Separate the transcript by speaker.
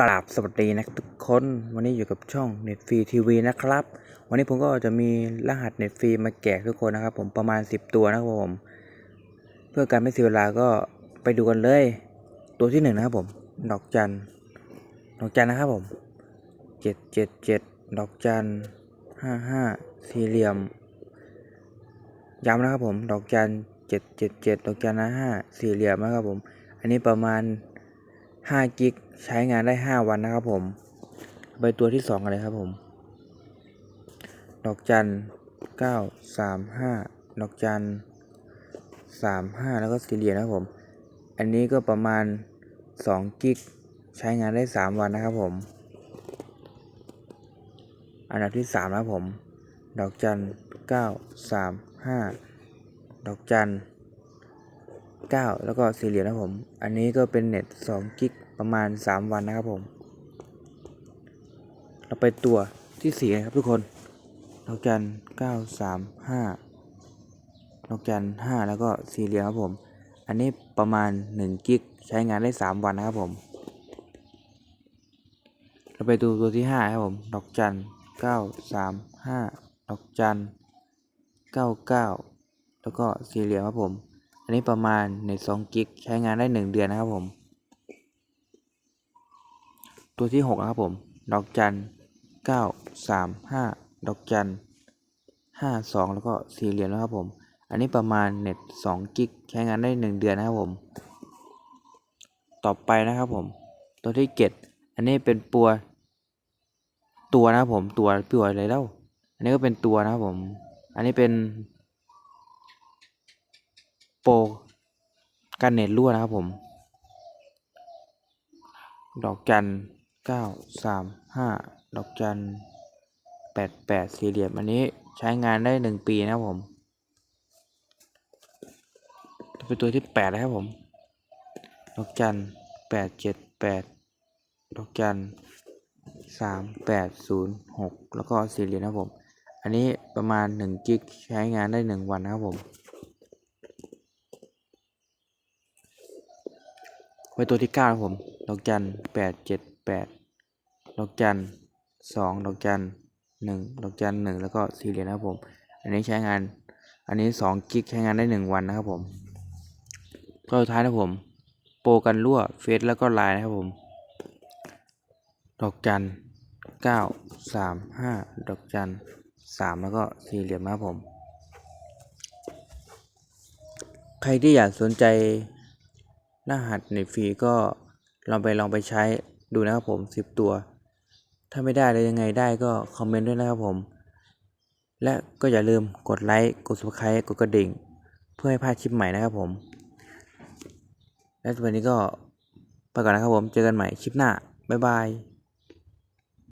Speaker 1: กราบสวัสดีนะทุกคน วันนี้อยู่กับช่องเน็ตฟรีทีวีนะครับ วันนี้ผมก็จะมีรหัสเน็ตฟรีมาแจกทุกคนนะครับ ผมประมาณ 10 ตัวนะครับผม เพื่อการไม่เสียเวลาก็ไปดูกันเลย ตัวที่หนึ่งนะครับผม ดอกจัน ดอกจันนะครับผมเจ็ดเจ็ดเจ็ดดอกจันห้าห้าสี่เหลี่ยม ย้ำนะครับผม ดอกจันเจ็ดเจ็ดเจ็ดดอกจันนะห้าสี่เหลี่ยมนะครับผม อันนี้ประมาณ ห้ากิกใช้งานได้ห้าวันนะครับผมไปตัวที่สองกันเลยครับผม ดอกจันเก้าสามห้าดอกจันสามห้าแล้วก็สี่เหลี่ยมนะครับผม อันนี้ก็ประมาณสองกิกใช้งานได้สามวันนะครับผม อันดับที่สามนะครับผม ดอกจันเก้าสามห้าดอกจัน เก้าแล้วก็สี่เหลี่ยมนะครับผม อันนี้ก็เป็นเน็ตสองกิกประมาณสามวันนะครับผม เราไปตัวที่สี่ครับทุกคนดอกจันเก้าสามห้าดอกจันห้าแล้วก็สี่เหลี่ยมครับผม อันนี้ประมาณหนึ่งกิกใช้งานได้สามวันนะครับผม เราไปดูตัวที่ห้าครับผมดอกจันเก้าสามห้าดอกจันเก้าเก้าแล้วก็สี่เหลี่ยมครับผม อันนี้ประมาณในสองกิกใช้งานได้หนึ่งเดือนนะครับผม ตัวที่หกนะครับผม ดอกจันเก้าสามห้าดอกจันห้าสองแล้วก็สี่เหลี่ยมนะครับผม อันนี้ประมาณเน็ตสองกิกใช้งานได้หนึ่งเดือนนะครับผม ต่อไปนะครับผม ตัวที่เจ็ดอันนี้เป็นปัว ตัวนะครับผม ตัวปัวอะไรแล้ว อันนี้ก็เป็นตัวนะครับผม อันนี้เป็น โปรกันเน็ตรั่วนะครับผม ดอกจันเก้าสามห้าดอกจันแปดแปดสี่เหลี่ยมอันนี้ใช้งานได้หนึ่งปีนะครับผมเป็นตัวที่แปดนะครับผม ดอกจันแปดเจ็ดแปดดอกจันสามแปดศูนย์หกแล้วก็สี่เหลี่ยมนะครับผม อันนี้ประมาณหนึ่งกิกใช้งานได้หนึ่งวันนะครับผม ไว้ตัวที่เก้าครับผม ดอกจันแปดเจ็ดแปดดอกจันสองดอกจันหนึ่งดอกจันหนึ่งแล้วก็สี่เหลี่ยมนะครับผม อันนี้ใช้งาน อันนี้สองกิกใช้งานได้หนึ่งวันนะครับผมตัวสุดท้ายนะครับผม โปรกันรั่วเฟซแล้วก็ไลน์นะครับผม ดอกจันเก้าสามห้าดอกจันสามแล้วก็สี่เหลี่ยมนะครับผม ใครที่อยากสนใจ รหัสในฟรีก็ลองไปลองไปใช้ดูนะครับผมสิบตัว ถ้าไม่ได้เลยยังไงได้ก็คอมเมนต์ด้วยนะครับผม และก็อย่าลืมกดไลค์กด subscribe กดกระดิ่ง เพื่อให้พลาดคลิปใหม่นะครับผม และวันนี้ก็ไปก่อนนะครับผม เจอกันใหม่คลิปหน้า บ๊ายบาย